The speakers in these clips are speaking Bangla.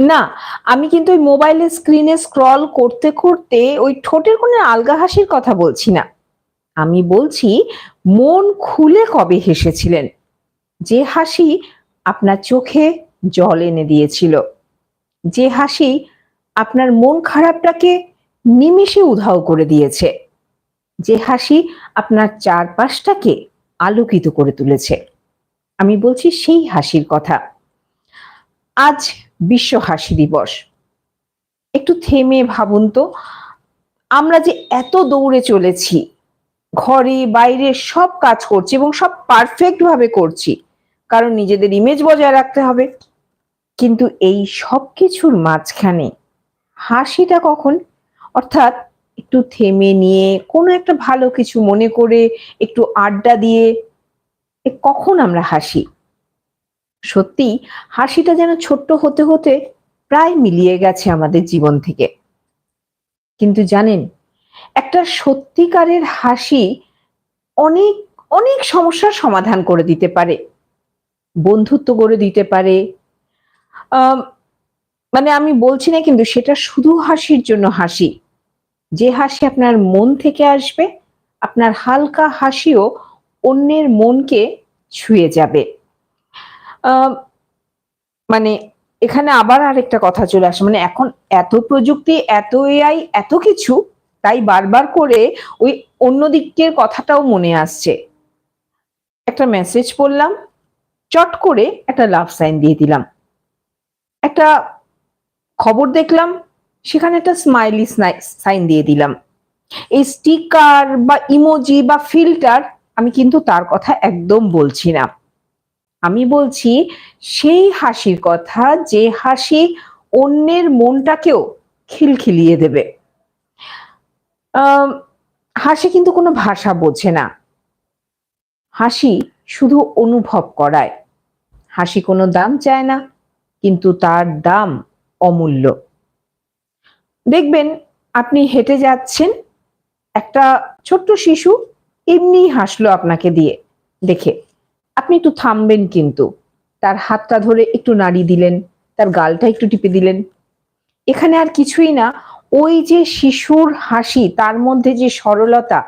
না, আমি কিন্তু ওই মোবাইলের স্ক্রিনে স্ক্রল করতে করতে ওই ঠোঁটের কোনো আলগা হাসির কথা বলছি না। আমি বলছি, মন খুলে কবে হেসেছিলেন? যে হাসি আপনার চোখে জল এনে দিয়েছিল। যে হাসি আপনার মন খারাপটাকে নিমিষে উধাও করে দিয়েছে। যে হাসি আপনার চারপাশটাকে আলোকিত করে তুলেছে। আমি বলছি, সেই হাসির কথা। আজ বিশ্ব হাসি দিবস। একটু থেমে ভাবুন তো, আমরা যে এত দৌড়ে চলেছি, ঘরে, বাইরে সব কাজ করছি এবং সব পারফেক্ট ভাবে করছি, কারণ নিজেদের ইমেজ বজায় রাখতে হবে। কিন্তু এই সব কিছুর মাঝখানে হাসিটা কখন? অর্থাৎ একটু থেমে নিয়ে, কোনো একটা ভালো কিছু মনে করে, একটু আড্ডা দিয়ে কখন আমরা হাসি? সত্যি, হাসিটা যেন ছোট্ট হতে হতে প্রায় মিলিয়ে গেছে আমাদের জীবন থেকে। কিন্তু জানেন, একটা সত্যিকারের হাসি অনেক অনেক সমস্যার সমাধান করে দিতে পারে। বন্ধুত্ব গড়ে দিতে পারে। মানে আমি বলছি না কিন্তু সেটা শুধু হাসির জন্য হাসি। যে হাসি আপনার মন থেকে আসবে, আপনার হালকা হাসিও অন্যের মনকে ছুঁয়ে যাবে। মানে এখানে আবার আরেকটা কথা চলে আসে। মানে এখন এত প্রযুক্তি, এত এআই এত কিছু, তাই বারবার করে ওই অন্য দিকের কথাটাও মনে আসছে। একটা মেসেজ পড়লাম, চট করে একটা লাভ সাইন দিয়ে দিলাম। একটা খবর দেখলাম, সেখানে একটা স্মাইলি সাইন দিয়ে দিলাম। এই স্টিকার বা ইমোজি বা ফিল্টার আমি কিন্তু তার কথা একদম বলছি না। আমি বলছি, সেই হাসির কথা যে হাসি অন্যের মনটাকেও খিলখিলিয়ে দেবে। হাসি কিন্তু কোনো ভাষা বোঝে না। হাসি শুধু অনুভব করায়। হাসি কোনো দাম চায় না, কিন্তু তার দাম অমূল্য। দেখবেন, আপনি হেঁটে যাচ্ছেন, একটা ছোট্ট শিশু এমনি হাসলো আপনাকে দিয়ে, দেখে। আপনি একটু থামবেন কিন্তু। তার হাতটা ধরে একটু নাড়ি দিলেন, তার গালটা একটু টিপে দিলেন। এখানে আর কিছুই না, ওই যে শিশুর হাসি, তার মধ্যে যে সরলতা,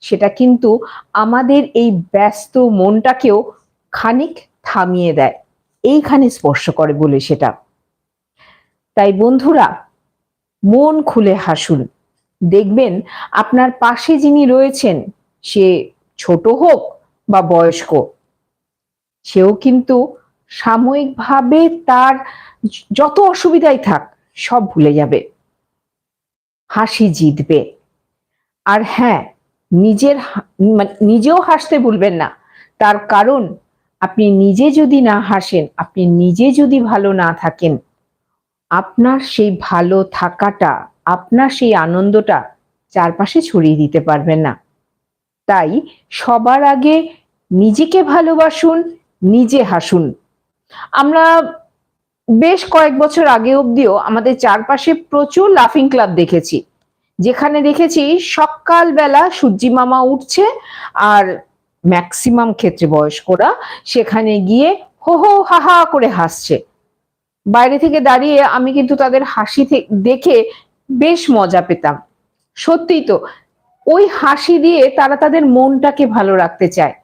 সেটা কিন্তু আমাদের এই ব্যস্ত মনটাকেও খানিক থামিয়ে দেয়। এইখানে স্পর্শ করে বলে সেটা। তাই বন্ধুরা, মন খুলে হাসুন। দেখবেন আপনার পাশে যিনি রয়েছেন, সে ছোট হোক বা বয়স্ক সেও কিন্তু সাময়িকভাবে তার যত অসুবিধাই থাক, সব ভুলে যাবে। হাসি জিতবে। আর হ্যাঁ নিজের মানে নিজেও হাসতে ভুলবেন না। তার কারণ, আপনি নিজে যদি না হাসেন, আপনি নিজে যদি ভালো না থাকেন, আপনার সেই ভালো থাকাটা, আপনার সেই আনন্দটা চারপাশে ছড়িয়ে দিতে পারবেন না। তাই সবার আগে নিজেকে ভালোবাসুন নিজে হাসুন। আমরা বেশ কয়েক বছর আগে অব্দিও আমাদের চারপাশে প্রচুর লাফিং ক্লাব দেখেছি। যেখানে দেখেছি সকালবেলা সূর্যি মামা উঠছে আর ম্যাক্সিমাম ক্ষেত্রে বয়স্করা সেখানে গিয়ে হো হো হা হা করে হাসছে। বাইরে থেকে দাঁড়িয়ে আমি কিন্তু তাদের হাসি দেখে বেশ মজা পেতাম। সত্যিই তো, ওই হাসি দিয়ে তারা তাদের মনটাকে ভালো রাখতে চায়।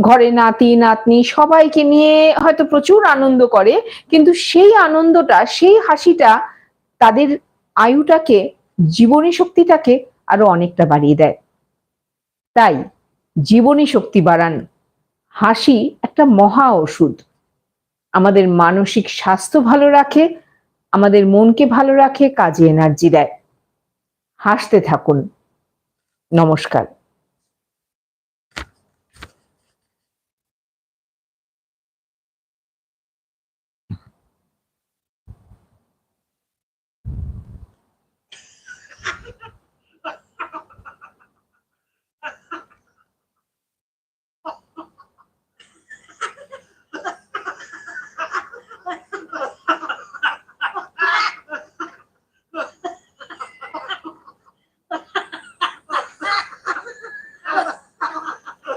ঘরে নাতি, নাতনি সবাইকে নিয়ে হয়তো প্রচুর আনন্দ করে, কিন্তু সেই আনন্দটা, সেই হাসিটা তাদের আয়ুটাকে, জীবনী শক্তিটাকে আরও অনেকটা বাড়িয়ে দেয়। তাই জীবনী শক্তি বাড়ান, হাসি একটা মহা ওষুধ। আমাদের মানসিক স্বাস্থ্য ভালো রাখে, আমাদের মনকে ভালো রাখে, কাজে এনার্জি দেয়। হাসতে থাকুন। নমস্কার।